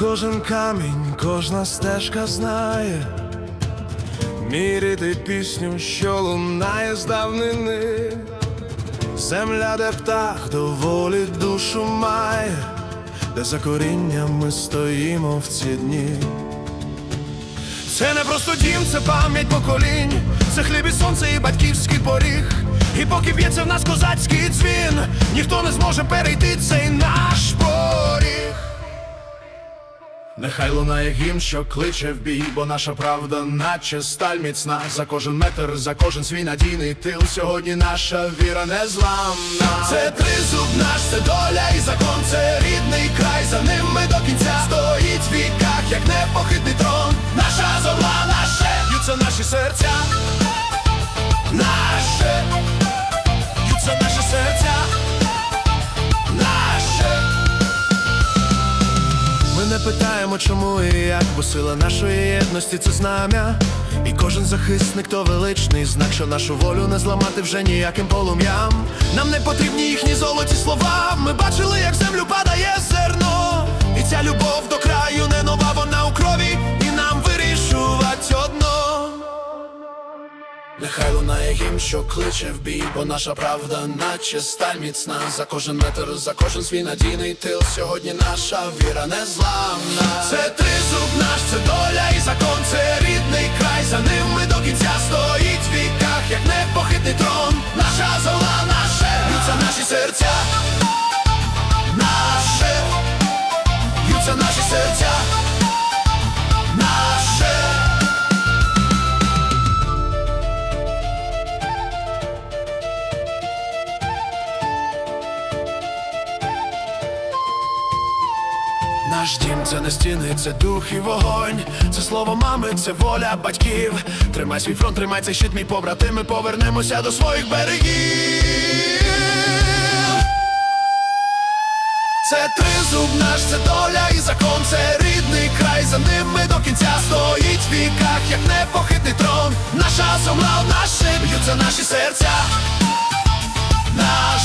кожен камінь, кожна стежка знає, міряти пісню, що лунає з давнини. Земля, де птах доволі душу має, де за коріннями стоїмо в ці дні. Це не просто дім, це пам'ять поколінь, це хліб і сонце, і батьківський поріг. І поки б'ється в нас козацький дзвін, ніхто не зможе перейти цей наш Нехай лунає гімн, що кличе в бій, бо наша правда, наче сталь міцна. За кожен метр, за кожен свій надійний тил. Сьогодні наша віра незламна. Це тризуб наш, це доля і закон, це рідний край, за ним ми до кінця стоїть в віках, як непохитний трон. Наша земля, наше, б'ються наші серця. Питаємо, чому і як, бо сила нашої єдності це знам'я. І кожен захисник то величний знак, що нашу волю не зламати вже ніяким полум'ям. Нам не потрібні їхні золоті слова. Ми бачили, як землю Гімн, що кличе в бій, бо наша правда, наче сталь міцна. За кожен метр, за кожен свій надійний тил. Сьогодні наша віра незламна. Це тризуб наш, це доля і закон, це рідний край. За ним ми до кінця стоїть в віках, як непохитний трон. Наша земля, наше, б'ються наші серця. Наше, б'ються наші серця. Наш дім це не стіни, це дух і вогонь. Це слово мами, це воля батьків. Тримай свій фронт, тримай цей щит, мій побратим, ми повернемося до своїх берегів. Це тризуб наш, це доля і закон, це рідний край. За ним ми до кінця стоїть в віках, як непохитний трон. Наша земля, наше б'ються наші серця. Наше